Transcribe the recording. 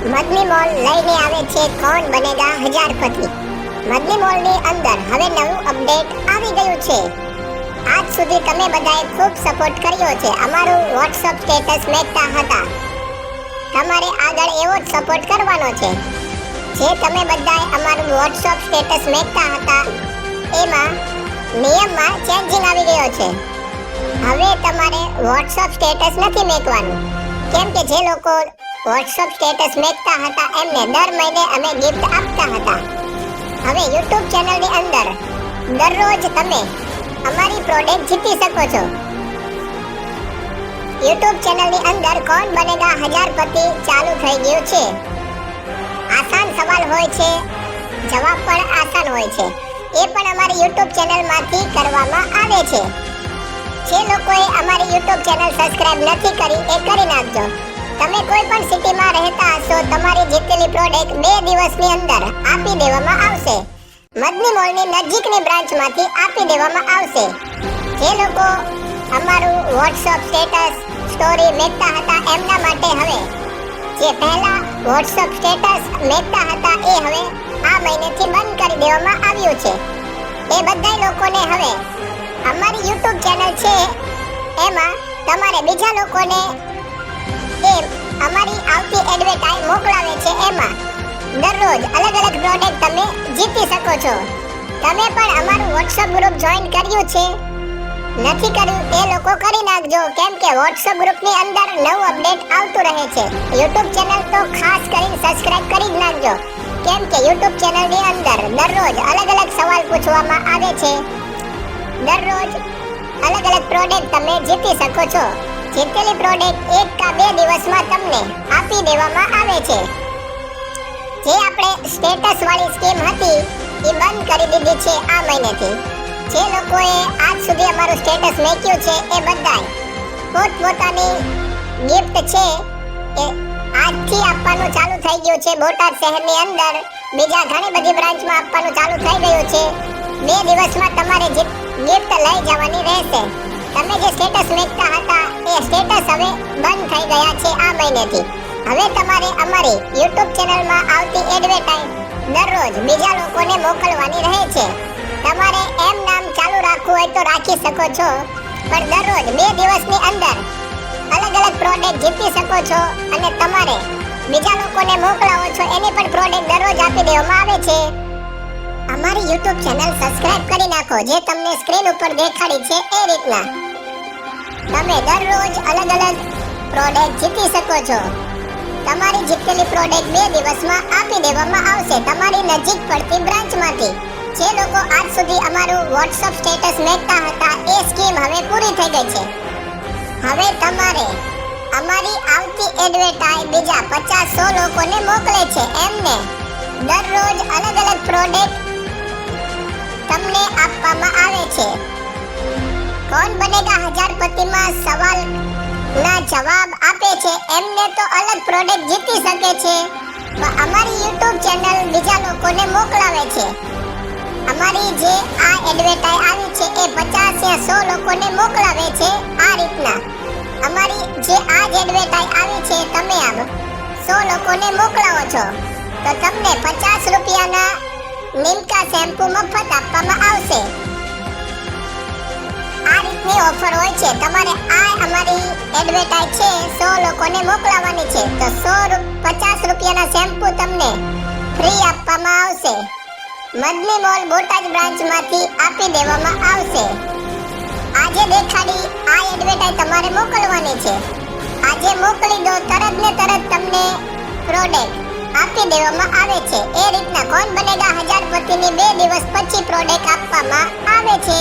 Madni mall લઈને આવે છે કોણ બનેગા હજારપતિ મદની મોલની અંદર હવે નવું અપડેટ આવી ગયું છે. આજ સુધી તમે બધાએ ખૂબ સપોર્ટ કર્યો છે. અમારું વોટ્સઅપ સ્ટેટસ મેકતા હતા. તમારે આગળ એવો જ સપોર્ટ કરવાનો છે. જે તમે બધાએ અમારું વોટ્સઅપ સ્ટેટસ મેકતા હતા, એમાં નિયમમાં ચેન્જિંગ આવી ગયો છે. હવે તમારે વોટ્સઅપ સ્ટેટસ નથી મેકવાનું. કેમ કે જે લોકો વોટ્સઅપ સ્ટેટસ મેકતા હતા, એમને દર મહિને અમે ગિફ્ટ આપતા હતા. હવે યુટ્યુબ ચેનલની અંદર દરરોજ તમે અમારી પ્રોડક્ટ જીતી શકો છો. યુટ્યુબ ચેનલની અંદર કોણ બનેગા હજારપતિ ચાલુ થઈ ગયું છે? આસાન સવાલ હોય છે, જવાબ પણ આસાન હોય છે. એ પણ અમારી યુટ્યુબ ચેનલમાંથી કરવામાં આવે છે. જે લોકોએ અમારી યુટ્યુબ ચેનલ સબસ્ક્રાઇબ નથી કરી, એ કરી નાખજો. તમે કોઈ પણ સિટીમાં રહેતા હશો, તમારી જીતેલી પ્રોડક્ટ બે દિવસની અંદર આપી દેવામાં આવશે. મદની મોલની નજીકની બ્રાન્ચમાંથી આપી દેવામાં આવશે. જે લોકો અમારું વોટ્સઅપ સ્ટેટસ સ્ટોરી મેકતા હતા એમના માટે હવે, જે પહેલા વોટ્સઅપ સ્ટેટસ મેકતા હતા એ હવે આ મહિનેથી બંધ કરી દેવામાં આવ્યું છે. એ બધા લોકોને હવે અમારી યુટ્યુબ ચેનલ છે, એમાં તમારે બીજા લોકોને એ અમારી આવતી એડવર્ટાઇઝ મોકલાવે છે એમાં. દરરોજ અલગ અલગ પ્રોડક્ટ તમે જીતી શકો છો. તમે પણ અમારું વોટ્સઅપ ગ્રુપ જોઈન કર્યું છે. નથી કર્યું એ લોકો કરી નાખજો, કેમ કે વોટ્સઅપ ગ્રુપની અંદર નવું અપડેટ આવતું રહે છે. યુટ્યુબ ચેનલ તો ખાસ કરીને સબસ્ક્રાઇબ કરી જ નાખજો. કેમ કે યુટ્યુબ ચેનલની અંદર દરરોજ અલગ અલગ સવાલ પૂછવામાં આવે છે. દરરોજ અલગ અલગ પ્રોડક્ટ તમે જીતી શકો છો. જીતેલી પ્રોડક્ટ એક કા બે દિવસમાં તમને આપી દેવામાં આવે છે. જે આપણે સ્ટેટસ વાળી સ્કીમ હતી, એ બંધ કરી દીધી છે આ મહિનેથી. જે લોકોએ આજ સુધી અમારું સ્ટેટસ મેક્યું છે એ બધાય. પોતપોતાની ગિફ્ટ છે એ આજથી આપવાનું ચાલુ થઈ ગયું છે બોટાદ શહેરની અંદર. બીજા ઘણી બધી બ્રાન્ચમાં આપવાનું ચાલુ થઈ ગયું છે. બે દિવસમાં તમારે ગિફ્ટ લઈ જવાની રહેશે. તમે જે સ્ટેટસ મેકતા હતા, એ સ્ટેટસ હવે બંધ થઈ ગયા છે આ મહિનેથી. હવે તમારે અમારી યુટ્યુબ ચેનલમાં આવતી એડવર્ટાઇઝ દરરોજ બીજા લોકોને મોકલવાની રહે છે. તમારે એમ નામ ચાલુ રાખવું હોય તો રાખી શકો છો, પણ દરરોજ બે દિવસની અંદર અલગ અલગ પ્રોડક્ટ જીતી શકો છો અને તમારે બીજા લોકોને મોકલાવો છો, એની પણ પ્રોડક્ટ દરરોજ આપી દેવામાં આવે છે. અમારી YouTube ચેનલ સબસ્ક્રાઇબ કરી નાખો, જે તમને સ્ક્રીન ઉપર દેખાડી છે એ રીતના. તમે દરરોજ અલગ અલગ પ્રોડક્ટ જીતી શકો છો. તમારી જીતેલી પ્રોડક્ટ બે દિવસમાં આપી દેવામાં આવશે, તમારી નજીક પડતી બ્રાન્ચમાંથી જે લોકો આજ સુધી અમારું WhatsApp સ્ટેટસ મેકતા હતા, એ સ્કીમ હવે પૂરી થઈ ગઈ છે. હવે તમારે અમારી આવતી એડવર્ટાઇઝ બીજા પચાસ સો લોકોને મોકલે છે, એમને દરરોજ અલગ અલગ પ્રોડક્ટ તમને આપવામાં આવે છે. કોણ બનેગા હજારપતિમાં સવાલ? ના જવાબ આપે છે. એમને તો અલગ પ્રોડક્ટ જીતી શકે છે. પણ અમારી યુટ્યુબ ચેનલ બીજા લોકોને મોકલાવે છે. અમારી જે આ એડવર્ટાઇઝ આવી છે એ પચાસ યા સો લોકોને મોકલાવે છે આ રીતના. અમારી જે આ જ એડવર્ટાઇઝ આવી છે, તમે આમ સો લોકોને મોકલાવો છો. તો તમને પચાસ રૂપિયાના નિમકા શેમ્પુ મફત આપવામાં આવશે. આ રીતની ઓફર હોય છે. તમારે આ અમારી એડવર્ટાઇઝ છે, સો લોકોને મોકલાવવાની છે. તો સો પચાસ રૂપિયાના શેમ્પુ તમને ફ્રી આપવામાં આવશે. મદની મોલ બોટાદ બ્રાન્ચમાંથી આપી દેવામાં આવશે. આજે દેખાડી, આ એડવર્ટાઇઝ તમારે મોકલવાની છે. આજે મોકલી દો તરત ને તરત તમને પ્રોડક્ટ આપી દેવામાં આવે છે. એ રીતના કોણ બનેગા હજારપતિની બે દિવસ પછી પ્રોડક્ટ આપવામાં આવે છે?